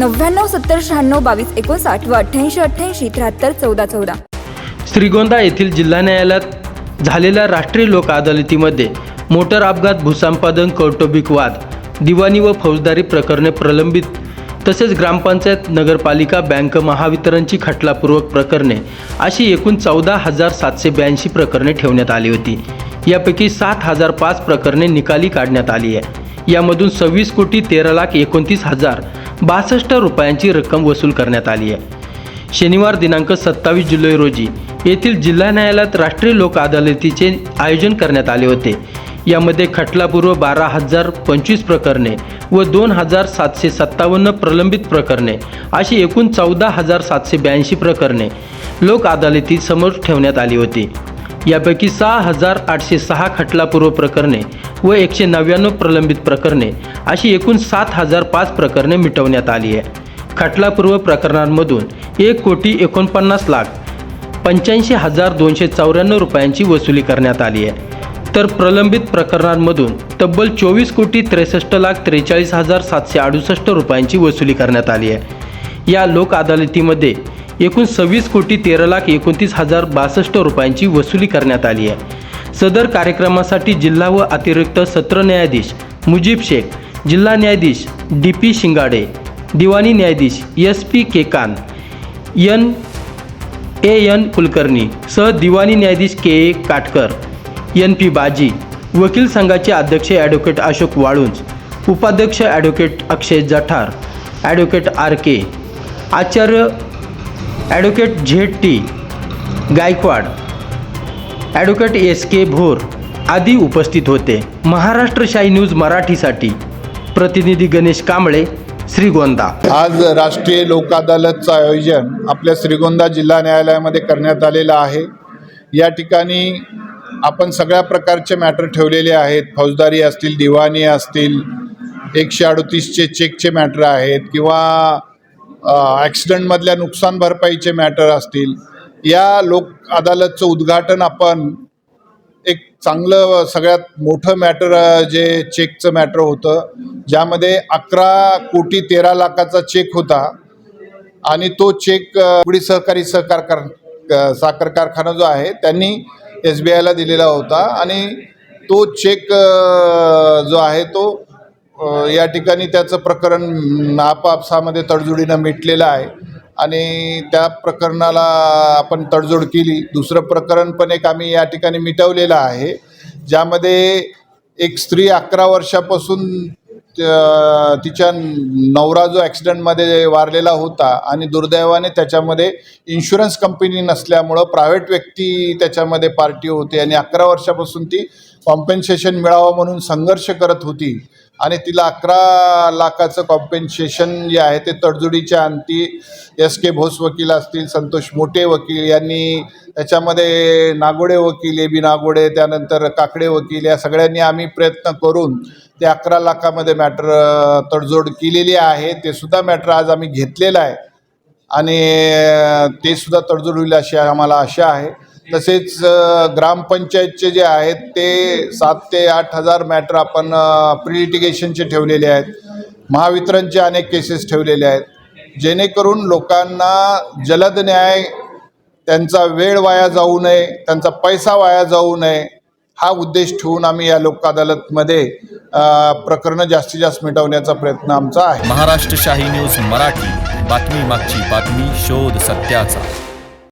नव्याण्णव सत्तर शहाण्णव बावीस एकोणसाठ व अठ्ठ्याऐंशी अठ्ठ्याऐंशी त्र्याहत्तर चौदा चौदा. श्रीगोंदा येथील जिल्हा न्यायालयात झालेल्या राष्ट्रीय लोक अदालतीमध्ये मोटर अपघात भूसंपादन कौटुंबिक वाद दिवाणी व फौजदारी प्रकरणे प्रलंबित तसेच ग्रामपंचायत नगरपालिका बँक महावितरणची खटलापूर्वक प्रकरणे अशी एकूण चौदा हजार सातशे ब्याऐंशी प्रकरणे ठेवण्यात आली होती. यापैकी सात हजार पाच प्रकरणे निकाली काढण्यात आली आहे. यामधून सव्वीस कोटी तेरा लाख एकोणतीस हजार बासष्ट रुपयांची रक्कम वसूल करण्यात आली आहे. शनिवार दिनांक सत्तावीस जुलै रोजी येथील जिल्हा न्यायालयात राष्ट्रीय लोक अदालतीचे आयोजन करण्यात आले होते. यामध्ये खटलापूर्व बारा हजार पंचवीस प्रकरणे व दोन हजार सातशे सत्तावन्न प्रलंबित प्रकरणे अशी एकूण चौदा हजार सातशे ब्याऐंशी प्रकरणे लोक अदालतीसमोर ठेवण्यात आली होती. यापैकी सहा हजार आठशे सहा खटलापूर्व प्रकरणे व एकशे नव्याण्णव प्रलंबित प्रकरणे अशी एकूण सात हजार पाच प्रकरणे मिटवण्यात आली आहे. खटलापूर्व प्रकरणांमधून एक कोटी एकोणपन्नास लाख पंच्याऐंशी हजार दोनशे चौऱ्याण्णव रुपयांची वसुली करण्यात आली आहे. तर प्रलंबित प्रकरणांमधून तब्बल चोवीस कोटी त्रेसष्ट लाख त्रेचाळीस हजार सातशे अडुसष्ट रुपयांची वसुली करण्यात आली आहे. या लोक अदालतीमध्ये एकूण सव्वीस कोटी तेरा लाख एकोणतीस हजार बासष्ट रुपयांची वसुली करण्यात आली आहे. सदर कार्यक्रमासाठी जिल्हा व अतिरिक्त सत्र न्यायाधीश मुजीब शेख जिल्हा न्यायाधीश डी पी शिंगाडे दिवाणी न्यायाधीश S P Kekan N A N Kulkarni सह दिवाणी न्यायाधीश K A Katkar N P Baji वकील संघाचे अध्यक्ष ॲडव्होकेट अशोक वाळुंज उपाध्यक्ष advocate Akshay Jathar advocate R K Acharya advocate Z T Gaikwad advocate S K Bhor आदी उपस्थित होते. महाराष्ट्र शाही न्यूज मराठीसाठी. प्रतिनिधी गणेश कांबळे श्रीगोंदा. आज राष्ट्रीय लोक अदालतचं आयोजन आपल्या श्रीगोंदा जिल्हा न्यायालयामध्ये करण्यात आलेलं आहे. या ठिकाणी आपण सगळ्या प्रकारचे मॅटर ठेवलेले आहेत. फौजदारी असतील दिवाणी असतील एकशे अडतीसचे चेकचे मॅटर आहेत किंवा ॲक्सिडेंटमधल्या नुकसान भरपाईचे मॅटर असतील या लोक अदालतचं उद्घाटन आपण एक चांगलं सगळ्यात मोठं मॅटर जे चेकचं मॅटर होतं ज्यामध्ये अकरा कोटी तेरा लाखाचा चेक होता आणि तो चेक अ, पुढील सहकारी सहकार कार साखर कारखाना जो आहे त्यांनी एस बी आयला दिलेला होता आणि तो चेक जो आहे तो या ठिकाणी त्याचं प्रकरण आपापसामध्ये तडजोडीनं मिटलेलं आहे. आणि त्या प्रकरणाला आपण तडजोड केली. दुसरं प्रकरण पण एक आम्ही या ठिकाणी मिटवलेलं आहे. ज्यामध्ये एक स्त्री अकरा वर्षापासून तिच्या नवरा जो ॲक्सिडेंटमध्ये वारलेला होता आणि दुर्दैवाने त्याच्यामध्ये इन्शुरन्स कंपनी नसल्यामुळं प्रायव्हेट व्यक्ती त्याच्यामध्ये पार्टी होती आणि अकरा वर्षापासून ती कॉम्पेन्सेशन मिळावं म्हणून संघर्ष करत होती आणि तिला अकरा लाखाचं कॉम्पेन्सेशन जे आहे ते तडजोडीच्या अंती एस के भोस वकील असतील संतोष मोठे वकील यांनी त्याच्यामध्ये नागोडे वकील ए बी नागोडे त्यानंतर काकडे वकील या सगळ्यांनी आम्ही प्रयत्न करून ते अकरा लाखामध्ये मॅटर तडजोड केलेली आहे. ते सुद्धा मॅटर आज आम्ही घेतलेलं आहे. आणि ते सुद्धा तडजोड होईल अशी आम्हाला आशा आहे. तसेच ग्रामपंचायतचे जे आहेत ते सात ते आठ हजार मॅटर आपण प्रिलिटिगेशनचे ठेवलेले आहेत. महावितरणचे अनेक केसेस ठेवलेले आहेत. जेणेकरून लोकांना जलद न्याय त्यांचा वेळ वाया जाऊ नये त्यांचा पैसा वाया जाऊ नये हा उद्देश ठेवून आम्ही या लोक अदालतमध्ये प्रकरणं जास्तीत जास्त मिटवण्याचा प्रयत्न आमचा आहे. महाराष्ट्र शाही न्यूज मराठी. बातमी मागची बातमी शोध सत्याचा.